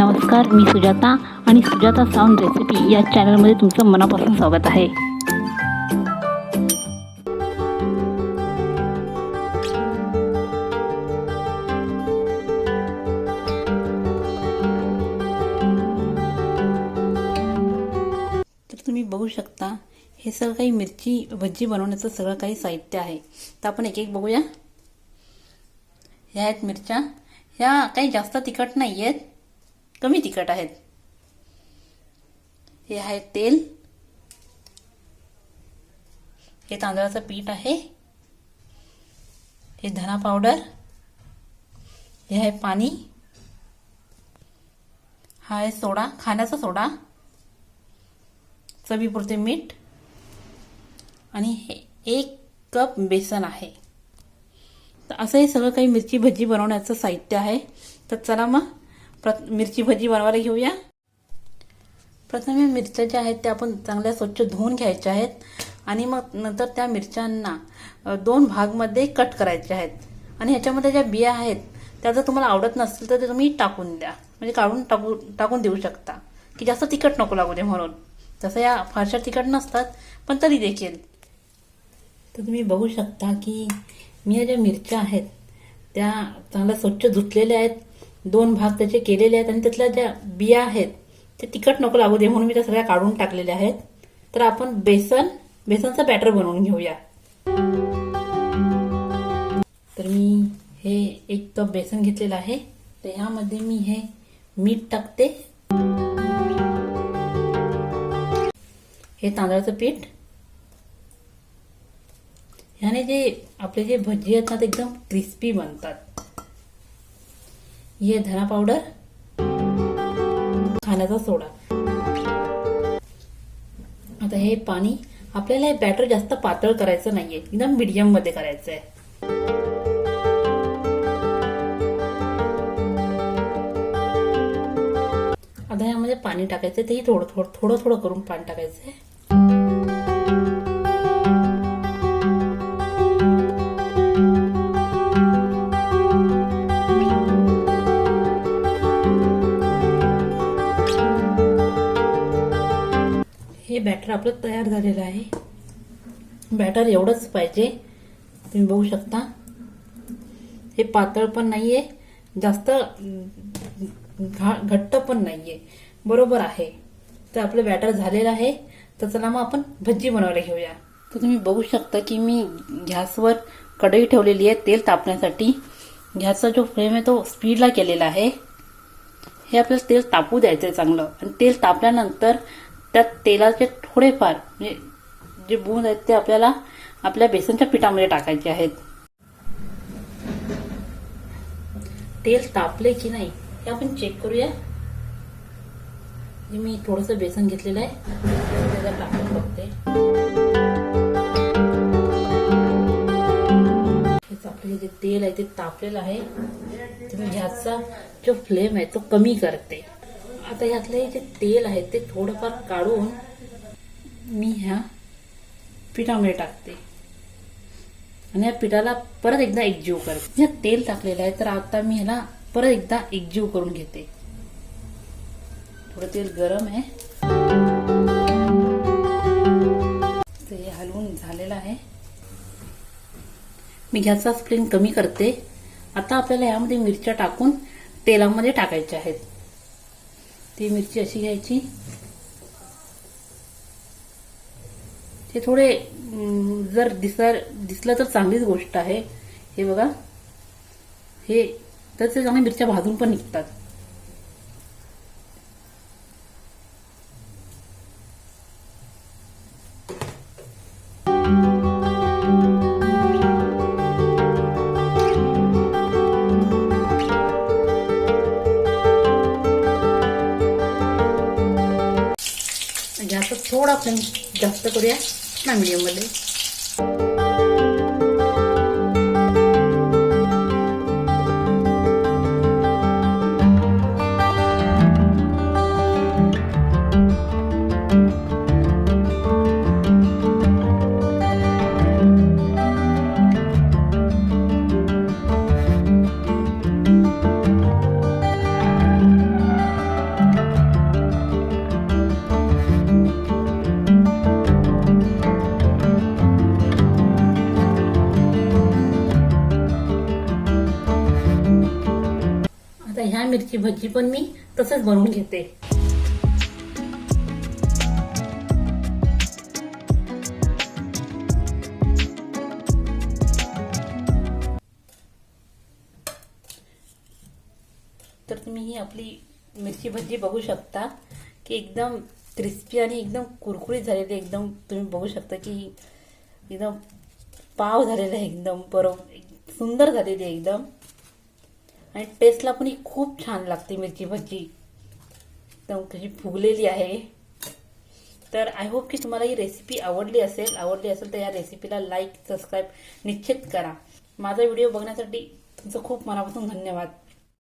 नमस्कार मी सुजाता आणि Sujata sound recipe या चॅनलमध्ये तुमचं मनापासून स्वागत आहे. तर तुम्ही बघू शकता हे सगळं काही मिरची भजी बनवण्याचं सगळं काही साहित्य आहे. तर आपण एक एक बघूया. ह्या आहेत मिरच्या. ह्या काही जास्त तिखट नाही आहेत कमी तिखट आहेत. हे आहे तेल. हे तांदळाचं पीठ आहे. हे धना पावडर. हे आहे पाणी. हा आहे सोडा खाण्याचा सोडा. चवीपुरते मीठ. आणि हे एक कप बेसन आहे. तर असं हे सगळं काही मिरची भजी बनवण्याचं साहित्य आहे. तर चला मग प्र मिरची भजी बनवायला घेऊया. प्रथम या मिरच्या ज्या आहेत त्या आपण चांगल्या स्वच्छ धुवून घ्यायच्या आहेत. आणि मग नंतर त्या मिरच्यांना दोन भागमध्ये कट करायचे आहेत. आणि ह्याच्यामध्ये ज्या बिया आहेत त्या जर तुम्हाला आवडत नसतील तर ते तुम्ही टाकून द्या. म्हणजे काढून टाकू टाकून देऊ शकता. की जास्त तिखट नको लागू दे म्हणून. तसं या फारशा तिखट नसतात पण तरी देखील. तर तुम्ही बघू शकता की मी या ज्या मिरच्या आहेत त्या चांगल्या स्वच्छ धुतलेल्या आहेत. दोन भाग त्याचे केलेले आहेत आणि त्यातल्या ज्या बिया आहेत ते तिखट नको लागू दे म्हणून मी त्या सगळ्या काढून टाकलेल्या आहेत. तर आपण बेसन बेसनचं बॅटर बनवून घेऊया. तर मी हे एक कप बेसन घेतलेलं आहे. तर ह्यामध्ये मी हे मीठ टाकते. हे तांदळाचं पीठ. ह्याने जे आपले जे भजी आहेत ना ते एकदम क्रिस्पी बनतात. ये धना पावडर खाण्याचा सोडा. आता हे पाणी आपल्याला हे बॅटर जास्त पातळ करायचं नाहीये. एकदम मीडियममध्ये करायचं आहे आता यामध्ये पाणी टाकायचं तेही थोडं थोडं थोडं थोडं करून पाणी टाकायचं आहे बॅटर आपलं तयार झालेलं आहे. बॅटर एवढंच पाहिजे. तुम्ही बघू शकता. हे पातळ पण नाही आहे जास्त घा घट्ट पण नाही आहे बरोबर आहे. तर आपलं बॅटर झालेलं आहे. तर चला मग आपण भजी बनवायला घेऊया. तर तुम्ही बघू शकता की मी गॅसवर कढई ठेवलेली आहे तेल तापण्यासाठी. गॅसचा जो फ्लेम आहे तो स्पीडला केलेला आहे. हे आपल्याला तेल तापू द्यायचं आहे चांगलं. आणि तेल तापल्यानंतर त्या तेलाचे थोडेफार म्हणजे जे बूंद आहेत ते आपल्याला आपल्या बेसनच्या पिठामध्ये टाकायचे आहेत. तेल तापले की नाही हे आपण चेक करूया. मी थोडंसं बेसन घेतलेलं आहे. त्याला टाकून बघते. आपले जे तेल आहे ते तापलेलं आहे. तुम्ही गॅसचा जो फ्लेम आहे तो कमी करते. आता ह्यातले जे तेल आहे ते थोडंफार काढून मी ह्या पिठामध्ये टाकते. आणि या पिठाला परत एकदा एकजीव करते. ह्यात तेल टाकलेलं आहे तर आता मी ह्याला परत एकदा एकजीव करून घेते. थोडं तेल गरम आहे. ते हे हलवून झालेलं आहे. मी गॅसचा फ्लेम कमी करते. आता आपल्याला यामध्ये मिरच्या टाकून तेलामध्ये टाकायच्या आहेत. ती मिरची अशी घ्यायची. ते थोडे जर दिसाय दिसलं तर चांगलीच गोष्ट आहे. हे बघा. हे तर ते चांगल्या मिरच्या भाजून पण निघतात. थोडा फ्लेम जास्त करूया. ना मीडियममध्ये मिरची भजी पण मी तसंच बनवून घेते. तर तुम्ही ही आपली मिरची भजी बघू शकता की एकदम क्रिस्पी आणि एकदम कुरकुरीत झालेली एकदम तुम्ही बघू शकता की एकदम पाव झालेला आहे एकदम बरोबर सुंदर झालेली आहे एकदम. आणि टेस्टला पण ही खूप छान लागते मिरची भजी. एकदम कशी फुगलेली आहे. तर आय होप की तुम्हाला ही रेसिपी आवडली असेल आवडली असेल तर या रेसिपीला लाईक सबस्क्राईब निश्चित करा. माझा व्हिडिओ बघण्यासाठी तुमचं खूप मनापासून धन्यवाद.